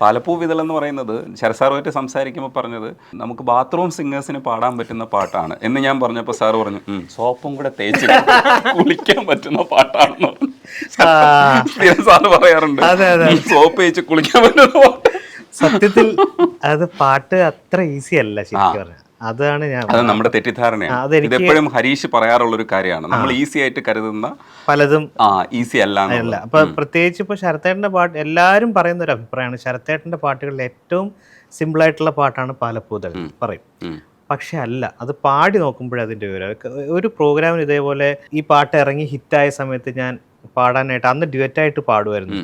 പാലപ്പൂ വിതൽ എന്ന് പറയുന്നത് ശരസാറുമായിട്ട് സംസാരിക്കുമ്പോൾ പറഞ്ഞത് നമുക്ക് ബാത്റൂം സിംഗേഴ്സിന് പാടാൻ പറ്റുന്ന പാട്ടാണ് എന്ന് ഞാൻ പറഞ്ഞപ്പോൾ സാറ് പറഞ്ഞു സോപ്പും കൂടെ തേച്ച് കുളിക്കാൻ പറ്റുന്ന പാട്ടാണെന്ന്. സ്ഥിരം സാറ് പറയാറുണ്ട്. സോപ്പ് തേച്ച് കുളിക്കാൻ പറ്റുന്ന പാട്ട് സത്യത്തിൽ അത് പാട്ട് അത്ര ഈസി അല്ല ശരിക്കും പറഞ്ഞാൽ അതാണ് ഞാൻ അത് നമ്മുടെ തെറ്റിദ്ധാരണയാണ്. ഇതെപ്പോഴും ഹരീഷ് പറയാറുള്ള ഒരു കാര്യമാണ് നമ്മൾ ഈസി ആയിട്ട് കരുതുന്ന പലതും ആ ഈസി അല്ല അല്ല. അപ്പൊ പ്രത്യേകിച്ച് ഇപ്പൊ ശരത്തേട്ടന്റെ പാട്ട് എല്ലാരും പറയുന്ന ഒരു അഭിപ്രായമാണ്. ശരത്തേട്ടന്റെ പാട്ടുകളിൽ ഏറ്റവും സിമ്പിൾ ആയിട്ടുള്ള പാട്ടാണ് പാലപ്പൂതൽ പറയും. പക്ഷെ അല്ല അത് പാടി നോക്കുമ്പോഴേ അതിന്റെ വിവരം ഒരു പ്രോഗ്രാമിന് ഇതേപോലെ ഈ പാട്ട് ഇറങ്ങി ഹിറ്റായ സമയത്ത് ഞാൻ പാടാനായിട്ട് അന്ന് ഡ്യുവറ്റായിട്ട് പാടുമായിരുന്നു.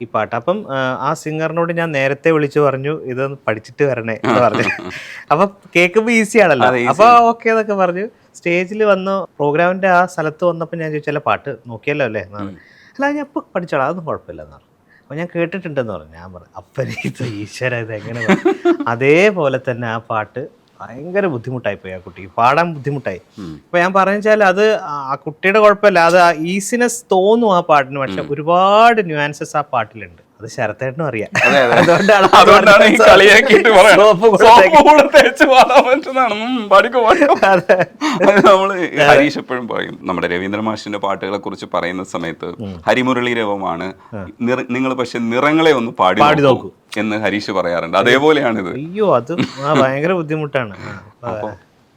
ഈ പാട്ട്. അപ്പം ആ, സിംഗറിനോട് ഞാൻ നേരത്തെ വിളിച്ചു പറഞ്ഞു ഇത് പഠിച്ചിട്ട് വരണേ എന്ന് പറഞ്ഞു. അപ്പൊ കേൾക്കുമ്പോൾ ഈസി ആണല്ലോ. അപ്പൊ ഓക്കെ എന്നൊക്കെ പറഞ്ഞു. സ്റ്റേജിൽ വന്ന് പ്രോഗ്രാമിന്റെ ആ സ്ഥലത്ത് വന്നപ്പോൾ ഞാൻ ചോദിച്ചാൽ പാട്ട് നോക്കിയല്ലോ അല്ലേ? എന്നാണ് അല്ല ഞാൻ ഇപ്പൊ പഠിച്ചോളാം അതൊന്നും കുഴപ്പമില്ല എന്നാണ് അപ്പൊ ഞാൻ കേട്ടിട്ടുണ്ടെന്ന് പറഞ്ഞു. ഞാൻ പറഞ്ഞു അപ്പനെ ഇത് ഈശ്വര ഇത് എങ്ങനെ അതേപോലെ തന്നെ ആ പാട്ട് ഭയങ്കര ബുദ്ധിമുട്ടായി പോയി ആ കുട്ടിക്ക് പാടാൻ ബുദ്ധിമുട്ടായി. അപ്പൊ ഞാൻ പറഞ്ഞു വെച്ചാൽ അത് ആ- കുട്ടിയുടെ കുഴപ്പമില്ല. അത് ഈസിനെസ് തോന്നും ആ പാട്ടിന്. പക്ഷെ ഒരുപാട് ന്യൂആൻസസ് ആ പാട്ടിലുണ്ട്. അത് ശരത്തേട്ടനും അറിയാം. ഹരീഷ് എപ്പോഴും പറയും. നമ്മുടെ രവീന്ദ്ര മാഷിന്റെ പാട്ടുകളെ കുറിച്ച് പറയുന്ന സമയത്ത് ഹരിമുരളി രവമാണ് നിങ്ങൾ പക്ഷെ നിറങ്ങളെ ഒന്ന് പാടി പാടി നോക്കൂ. എന്ന് ഹരീഷ് പറയാറുണ്ട്. അതേപോലെയാണിത്. അയ്യോ അത് ഭയങ്കര ബുദ്ധിമുട്ടാണ്.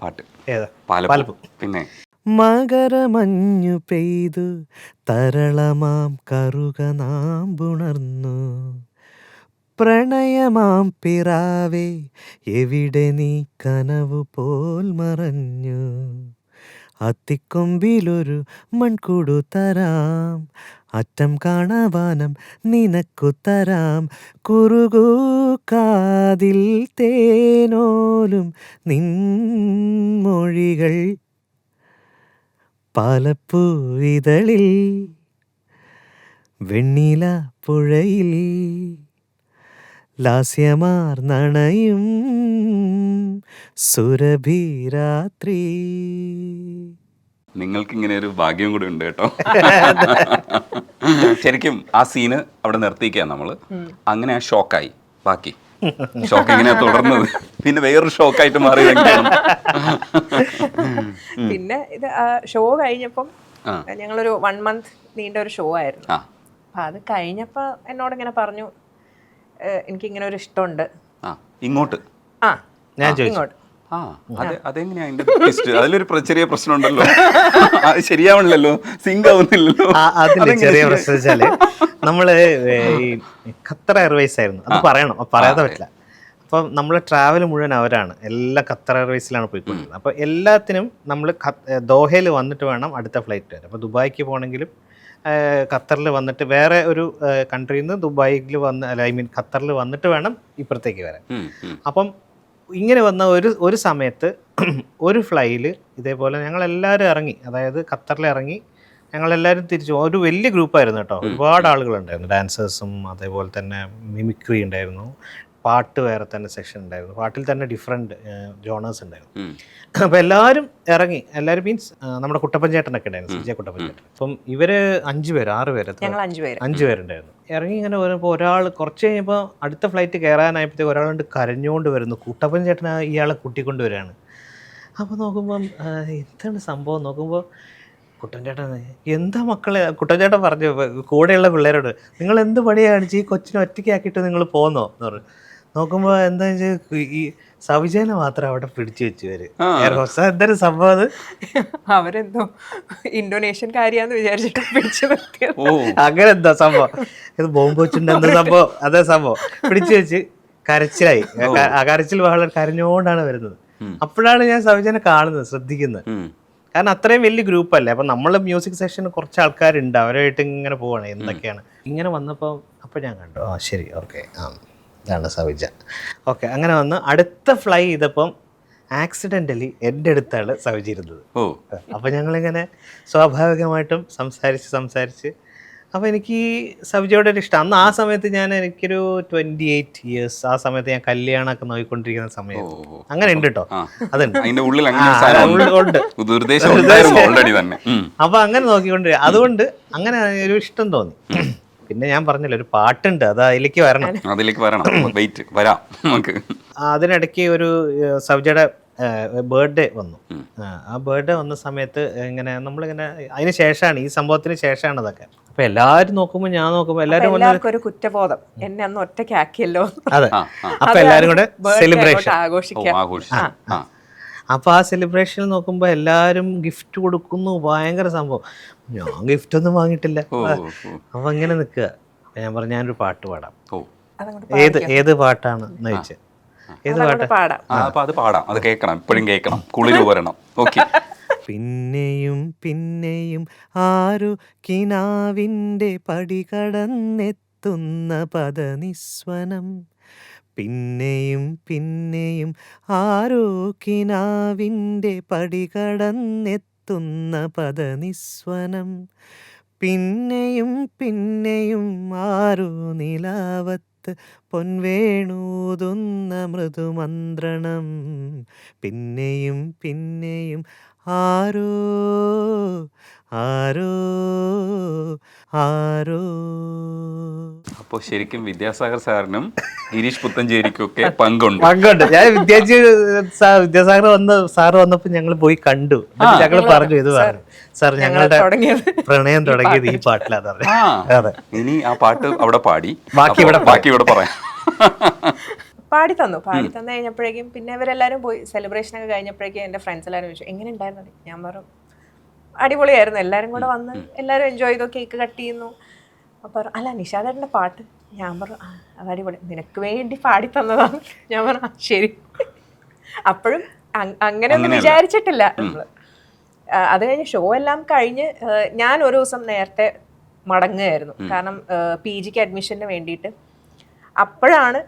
പാട്ട്. ഏതാ? പാലപ്പൂ. പാലപ്പൂ. പിന്നെ? മകരമഞ്ഞു പെയ്തു തരളമാം കറുക നാം നാമ്പുണർന്നു. പ്രണയമാം പിറാവേ എവിടെ നീ കനവു പോൽ മറഞ്ഞു. അത്തിക്കൊമ്പിലൊരു മൺകുടു തരാം. അറ്റം കാണവാനം നിനക്കു തരാം. കുറുകൂ കാതിൽ തേനോലും നിൻമൊഴികൾ പാലപ്പൂവിതളിൽ വെണ്ണില പുഴയിൽ ലാസ്യമാർ നണയും സുരഭിരാത്രി. നിങ്ങൾക്ക് ഇങ്ങനെ ഒരു ഭാഗ്യം കൂടി ഉണ്ട് കേട്ടോ. ശരിക്കും ആ സീന് അവിടെ നിർത്തിക്കുക നമ്മൾ. അങ്ങനെ ആ ഷോക്കായി. ബാക്കി. ഷോക്ക് ഇങ്ങനെ തുടർന്നത് പിന്നെ വേറൊരു ഷോക്കായിട്ട് മാറി പിന്നെ ഇത് ഷോ കഴിഞ്ഞപ്പം. ഞങ്ങളൊരു വൺ മന്ത് നീണ്ട ഒരു ഷോ ആയിരുന്നു. അപ്പൊ അത് കഴിഞ്ഞപ്പോ എന്നോട് ഇങ്ങനെ പറഞ്ഞു എനിക്ക് ഇങ്ങനെ ഒരു ഇഷ്ടമുണ്ട്. ഇങ്ങോട്ട്. ആ ഇങ്ങോട്ട്. അതെ? അതിലൊരു ചെറിയ പ്രശ്നമുണ്ടല്ലോ. ശരിയാവണില്ലല്ലോ. സിങ്ക് ആവുന്നില്ലല്ലോ. അതിന്റെ ചെറിയ പ്രശ്നം വെച്ചാൽ നമ്മൾ ഈ ഖത്തർ എയർവേസ് ആയിരുന്നു. അത് പറയണം. പറയാതെ പറ്റില്ല. അപ്പം നമ്മൾ ട്രാവൽ മുഴുവൻ അവരാണ്. എല്ലാ ഖത്തർ എയർവേസിലാണ് പോയിക്കൊണ്ടിരുന്നത്. അപ്പോൾ എല്ലാത്തിനും നമ്മൾ ദോഹയിൽ വന്നിട്ട് വേണം അടുത്ത ഫ്ലൈറ്റ് വരാൻ. അപ്പോൾ ദുബായിക്ക് പോകണമെങ്കിലും ഖത്തറിൽ വന്നിട്ട് വേറെ ഒരു കൺട്രിയിൽ നിന്ന് ദുബായിൽ വന്ന് അല്ല ഐ മീൻ ഖത്തറിൽ വന്നിട്ട് വേണം ഇപ്പുറത്തേക്ക് വരാൻ. അപ്പം ഇങ്ങനെ വന്ന ഒരു ഒരു സമയത്ത് ഒരു ഫ്ലൈയിൽ ഇതേപോലെ ഞങ്ങളെല്ലാവരും ഇറങ്ങി. അതായത് ഖത്തറിൽ ഇറങ്ങി. ഞങ്ങളെല്ലാവരും തിരിച്ചു. ഒരു വലിയ ഗ്രൂപ്പായിരുന്നു കേട്ടോ. ഒരുപാട് ആളുകളുണ്ടായിരുന്നു. ഡാൻസേഴ്സും അതേപോലെ തന്നെ മിമിക്രി ഉണ്ടായിരുന്നു. പാട്ട് വേറെ തന്നെ സെക്ഷൻ ഉണ്ടായിരുന്നു. പാട്ടിൽ തന്നെ ഡിഫറെന്റ് ജോണേഴ്സ് ഉണ്ടായിരുന്നു. അപ്പോൾ എല്ലാവരും ഇറങ്ങി. എല്ലാവരും മീൻസ് നമ്മുടെ കുട്ടപ്പൻ ചേട്ടനൊക്കെ ഉണ്ടായിരുന്നു സുജയ കുട്ടപ്പൻ ചേട്ടൻ അപ്പം ഇവർ അഞ്ച് പേര് ആറ് പേര് അഞ്ചു പേര്. അഞ്ച് പേരുണ്ടായിരുന്നു. ഇറങ്ങി ഇങ്ങനെ വരുമ്പോൾ ഒരാൾ കുറച്ച് കഴിഞ്ഞപ്പോൾ അടുത്ത ഫ്ലൈറ്റ് കയറാനായപ്പോഴത്തേക്ക് ഒരാളുണ്ട് കരഞ്ഞുകൊണ്ട് വരുന്നു. കുട്ടപ്പഞ്ചേട്ടൻ ഇയാളെ കൂട്ടിക്കൊണ്ട് വരികയാണ്. അപ്പോൾ നോക്കുമ്പം എന്താണ് സംഭവം? നോക്കുമ്പോൾ കുട്ടൻചേട്ടൻ എന്താ മക്കളെ? കുട്ടൻചേട്ടൻ പറഞ്ഞു കൂടെയുള്ള പിള്ളേരോട് നിങ്ങൾ എന്ത് പണിയാണ് കാണിച്ച്? ഈ കൊച്ചിനെ ഒറ്റയ്ക്കാക്കിയിട്ട് നിങ്ങൾ പോന്നോ? എന്ന് പറഞ്ഞു. നോക്കുമ്പോൾ എന്താ വെച്ചാൽ ഈ സവിജയനെ മാത്രം അവിടെ പിടിച്ചു വെച്ചു വര് എന്തൊരു സംഭവം അത്? അവരെന്തോ ഇന്തോനേഷ്യൻ കാര്യാന്ന് വിചാരിച്ചിട്ട് പിടിച്ചു നിർത്തിയത്. അങ്ങനെ എന്താ സംഭവം? ഇത് ബോംബ് വെച്ചിട്ടുണ്ട് എന്താ സംഭവം. അതേ സംഭവം. പിടിച്ചു വെച്ച് കരച്ചിലായി. ആ കരച്ചിൽ വളരെ കരഞ്ഞുകൊണ്ടാണ് വരുന്നത്. അപ്പോഴാണ് ഞാൻ സവിജനെ കാണുന്നത് ശ്രദ്ധിക്കുന്നത്. കാരണം അത്രയും വലിയ ഗ്രൂപ്പ് അല്ലേ അപ്പം നമ്മൾ മ്യൂസിക് സെക്ഷൻ കുറച്ച് ആൾക്കാരുണ്ട്. അവരായിട്ട് ഇങ്ങനെ പോവാണ്. എന്തൊക്കെയാണ്? ഇങ്ങനെ വന്നപ്പോൾ അപ്പോൾ ഞാൻ കണ്ടു. ആ ശരി. ഓക്കെ. ആ. ഇതാണ് സവിജ ഓക്കെ അങ്ങനെ വന്ന് അടുത്ത ഫ്ലൈ ചെയ്തപ്പം ആക്സിഡന്റലി എന്റെ അടുത്താണ് സവിജിരുന്നത് ഓ. അപ്പോൾ ഞങ്ങളിങ്ങനെ സ്വാഭാവികമായിട്ടും സംസാരിച്ച് സംസാരിച്ച് അപ്പോൾ എനിക്ക് ഈ സബ്ജിയോടെ ഒരു ഇഷ്ടം. അന്ന് ആ സമയത്ത് ഞാൻ എനിക്കൊരു ട്വന്റി എയ്റ്റ് ഇയേഴ്സ് ആ സമയത്ത് ഞാൻ കല്യാണമൊക്കെ നോക്കിക്കൊണ്ടിരിക്കുന്ന സമയം. അങ്ങനെ ഉണ്ട് കേട്ടോ. അതുണ്ട്. ഉള്ളിൽ അങ്ങനെ ആ, ഒരു സാധനം ഉള്ളിൽ ഉണ്ട്. ഉണ്ട്. ദുരുദ്ദേശം ഉണ്ടായിരുന്നു ഓൾറെഡി തന്നെ. അപ്പോൾ അങ്ങനെ നോക്കിക്കൊണ്ട് അതുകൊണ്ട് അങ്ങനെ ഒരു ഇഷ്ടം തോന്നി. പിന്നെ ഞാൻ പറഞ്ഞില്ല ഒരു പാട്ടുണ്ട് അത് അതിലേക്ക് വരണം. അതിലേക്ക് വരണം. വെയിറ്റ് വരാം. നമുക്ക്. അതിനിടയ്ക്ക് ഒരു സബ്ജയുടെ ബർത്ത്ഡേ വന്നു. ആ, ബർത്ത്ഡേ വന്ന സമയത്ത് ഇങ്ങനെ നമ്മളിങ്ങനെ അതിന് ശേഷമാണ് ഈ സംഭവത്തിന് ശേഷമാണ് അതൊക്കെ. അപ്പൊ എല്ലാരും നോക്കുമ്പോ ഞാൻ നോക്കുമ്പോ എല്ലാരും ഒരു കുറ്റബോധം. എന്നെ അന്ന് ഒറ്റയ്ക്കാക്കിയല്ലോ. അതെ. അപ്പൊ എല്ലാരും കൂടെ സെലിബ്രേഷൻ ഓ ആഘോഷിക്കാം. ആഘോഷിച്ചു ആ അപ്പൊ ആ സെലിബ്രേഷനിൽ നോക്കുമ്പോൾ എല്ലാവരും ഗിഫ്റ്റ് കൊടുക്കുന്നു. ഭയങ്കര സംഭവം. ഞാൻ ഗിഫ്റ്റ് ഒന്നും വാങ്ങിയിട്ടില്ല. അപ്പം അങ്ങനെ നിൽക്കുക. അപ്പം ഞാൻ പറഞ്ഞു ഞാനൊരു പാട്ട് പാടാം. ഏത് ഏത് പാട്ടാണ് എന്ന് ചോദിച്ചത് ഏത് പാട്ട്? പാടാം. അത് പാടാം. അത് കേൾക്കണം. ഇപ്പോഴും കേൾക്കണം. കുളിര് വരണം ഓക്കെ. പിന്നെയും പിന്നെയും ആരു കിനാവിന്റെ പടി കടന്നെത്തുന്ന പദനിസ്വനം. പിന്നെയും പിന്നെയും ആരോക്കിനാവിന്റെ പടി കടന്നെത്തുന്ന പദനിസ്വനം. പിന്നെയും പിന്നെയും ആരോ നിലാവത്ത് പൊൻവേണൂതുന്ന മൃദുമന്ത്രണം. പിന്നെയും പിന്നെയും ആരോ ആരോ ആരോ. അപ്പോൾ ശരിക്കും വിദ്യാസാഗർ സാറിനും ഗിരീഷ് പുത്തഞ്ചേരിക്കും ഒക്കെ പങ്കുണ്ട്. പങ്കുണ്ട്. ഞാൻ വിദ്യാർത്ഥി വിദ്യാസാഗർ വന്ന സാറ് വന്നപ്പോ ഞങ്ങൾ പോയി കണ്ടു. ഞങ്ങൾ പറഞ്ഞു ഇത് പറഞ്ഞു സാർ ഞങ്ങളുടെ പ്രണയം തുടങ്ങിയത് ഈ പാട്ടിലാണ് പറഞ്ഞു. അതെ. ഇനി ആ പാട്ട് അവിടെ പാടി. ബാക്കി ഇവിടെ ബാക്കി ഇവിടെ പറയാം. പാടി തന്നു പാടി തന്നു കഴിഞ്ഞപ്പോഴേക്കും പിന്നെ ഇവരെല്ലാവരും പോയി സെലിബ്രേഷൻ ഒക്കെ കഴിഞ്ഞപ്പോഴേക്കും എന്റെ ഫ്രണ്ട്സ് എല്ലാവരും ചോദിച്ചു എങ്ങനെ ഉണ്ടായിരുന്നു ഞാൻ പറഞ്ഞു അടിപൊളിയായിരുന്നു എല്ലാവരും കൂടെ വന്ന് എല്ലാവരും എൻജോയ് ചെയ്തു കേക്ക് കട്ട് ചെയ്യുന്നു. അപ്പോൾ പറഞ്ഞു അല്ല നിഷാദേട്ടന്റെ പാട്ട്. ഞാൻ പറഞ്ഞു "ആ, അത് അടിപൊളി നിനക്ക് വേണ്ടി പാടി തന്നതാണ് ഞാൻ പറഞ്ഞു ശരി. അപ്പോഴും അങ്ങനെ ഒന്നും വിചാരിച്ചിട്ടില്ല നമ്മൾ അത് കഴിഞ്ഞ് ഷോ എല്ലാം കഴിഞ്ഞ് ഞാൻ ഒരു ദിവസം നേരത്തെ മടങ്ങുകയായിരുന്നു. കാരണം പി ജിക്ക് അഡ്മിഷന് വേണ്ടിയിട്ട്. അപ്പോഴാണ്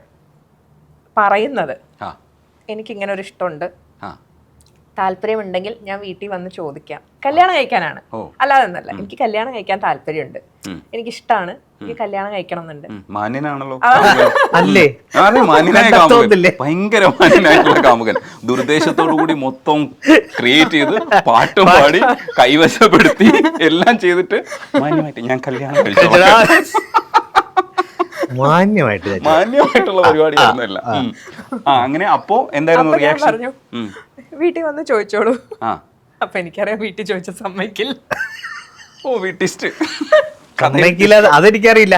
പറയുന്നത് എനിക്കിങ്ങനെ ഒരു ഇഷ്ടമുണ്ട്. താല്പര്യമുണ്ടെങ്കിൽ ഞാൻ വീട്ടിൽ വന്ന് ചോദിക്കാം. കല്യാണം കഴിക്കാനാണ്. അല്ലാതെ ഒന്നല്ല. എനിക്ക് കല്യാണം കഴിക്കാൻ താല്പര്യമുണ്ട്. എനിക്ക് ഇഷ്ടമാണ് എനിക്ക് കല്യാണം കഴിക്കണം എന്നുണ്ട് മാന്യനാണല്ലോ. അല്ലേ? മാന്യനായ ഭയങ്കര മാന്യനായിട്ടുള്ള കാമുകൻ. ദുർദ്ദേശത്തോടു കൂടി മൊത്തം ക്രിയേറ്റ് ചെയ്ത് പാട്ടും പാടി കൈവശപ്പെടുത്തി എല്ലാം ചെയ്തിട്ട് മാന്യമായിട്ട് ഞാൻ കല്യാണം കഴിച്ചു മാന്യമായിട്ട്. മാന്യമായിട്ടുള്ള ആ അങ്ങനെ അപ്പോ എന്തായിരുന്നു റിയാക്ഷൻ വീട്ടിൽ വന്ന് ചോദിച്ചോളൂ. ആ. അപ്പൊ എനിക്കറിയാം വീട്ടിൽ ചോദിച്ച സമ്മതിക്കില്ല. ഓ വീട്ടിസ്റ്റ്. സമ്മതിക്കില്ല അതെനിക്കറിയില്ല.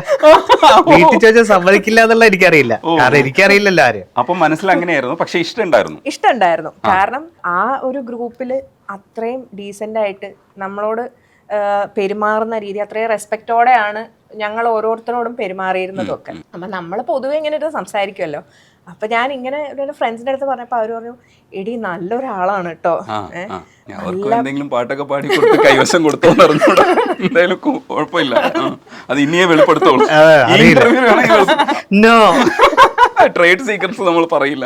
വീട്ടിൽ ചോദിച്ചാൽ സമ്മതിക്കില്ല എന്നുള്ള എനിക്കറിയില്ല. കാരണം എനിക്കറിയില്ലല്ലോ ആരും. അപ്പൊ മനസ്സിൽ അങ്ങനെയായിരുന്നു പക്ഷെ ഇഷ്ടമുണ്ടായിരുന്നു. ഇഷ്ടമുണ്ടായിരുന്നു. കാരണം ആ ഒരു ഗ്രൂപ്പിൽ അത്രയും ഡീസെന്റ് ആയിട്ട് നമ്മളോട് പെരുമാറുന്ന രീതി അത്രയും റെസ്പെക്റ്റോടെയാണ് ഞങ്ങൾ ഓരോരുത്തരോടും പെരുമാറിയിരുന്നതൊക്കെ അപ്പം നമ്മൾ പൊതുവെ ഇങ്ങനെ ഒരു സംസാരിക്കുമല്ലോ അപ്പം ഞാൻ ഇങ്ങനെ ഫ്രണ്ട്സിന്റെ അടുത്ത് പറഞ്ഞപ്പോൾ അവർ പറഞ്ഞു എടി നല്ലൊരാളാണ് കേട്ടോ എന്തെങ്കിലും പാട്ടൊക്കെ പാടി കൊടുത്ത് കൈവശം അറിഞ്ഞൂടാ. എന്തായാലും കുഴപ്പമില്ല. അത് ഇനിയേ വെളിപ്പെടുത്തോളൂ ട്രേഡ് സീക്രട്സ് നമ്മൾ പറയില്ല.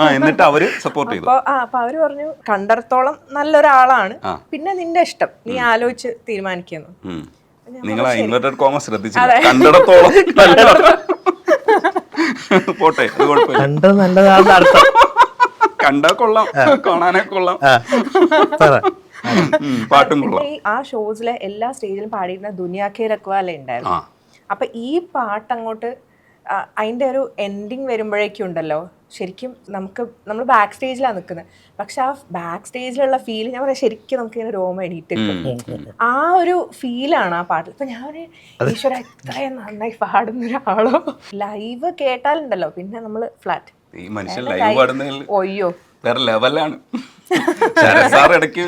ആ എന്നിട്ട് അവർ സപ്പോർട്ട് ചെയ്തു. അപ്പോൾ അവർ അവർ പറഞ്ഞു കണ്ടിടത്തോളം നല്ലൊരാളാണ്. പിന്നെ നിന്റെ ഇഷ്ടം. നീ ആലോചിച്ച് തീരുമാനിക്കുന്നു. നിങ്ങൾ ഇൻവെർട്ടഡ് കോമ ശ്രദ്ധിച്ചു കണ്ടിടത്തോളം നല്ല പോട്ടെ അത് കുഴപ്പമില്ല. കണ്ടത് നല്ലതാണെന്ന് അർത്ഥം. കണ്ടാ കൊള്ളാം കാണാനേ കൊള്ളാം. ആ, പറ. ഉം, പാട്ടും കൊള്ളാം. ഈ ആ ഷോസിലെ എല്ലാ സ്റ്റേജിലും പാടിയിരുന്ന ദുനിയാക്കേ രക്വാല ഉണ്ടായിരുന്നു? ആ. അപ്പൊ ഈ പാട്ട് അങ്ങോട്ട് ആ, അതിന്റെ ഒരു എൻഡിങ് വരുമ്പോഴേക്കും ഉണ്ടല്ലോ? ശരിക്കും നമുക്ക് നമ്മൾ ബാക്ക് സ്റ്റേജിലാണ് നിൽക്കുന്നത് പക്ഷെ ആ ബാക്ക് സ്റ്റേജിലുള്ള ഫീൽ ഞാൻ പറയാം ശരിക്കും നമുക്ക് ഇങ്ങനെ രോമ എണീറ്റ് ആ ഒരു ഫീലാണ് ആ പാട്ടിൽ ഇപ്പൊ ഞാൻ ഈശ്വര ഇത്രയും നന്നായി പാടുന്ന ഒരാളോ? ലൈവ് കേട്ടാലുണ്ടല്ലോ. പിന്നെ നമ്മൾ ഫ്ലാറ്റ് ഈ മനുഷ്യൻ ലൈവ് പാടുന്നതിൽ ഒയ്യോ വേറെ ലെവലാണ് സാർ ഇടയ്ക്ക്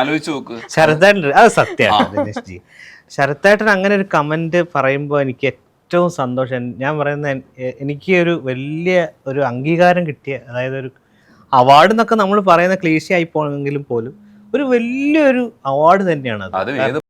ആലോചിച്ച് നോക്ക്. ശരത് അത് സത്യമാണ് ശരത്തേട്ടൻ അങ്ങനെ ഒരു കമന്റ് പറയുമ്പോൾ എനിക്ക് ഏറ്റവും സന്തോഷം. ഞാൻ പറയുന്ന എനിക്ക് ഒരു വലിയ ഒരു അംഗീകാരം കിട്ടിയ അതായത് ഒരു അവാർഡ് എന്നൊക്കെ നമ്മൾ പറയുന്ന ക്ലീശയായി പോണെങ്കിലും പോലും ഒരു വലിയൊരു അവാർഡ് തന്നെയാണ് അത്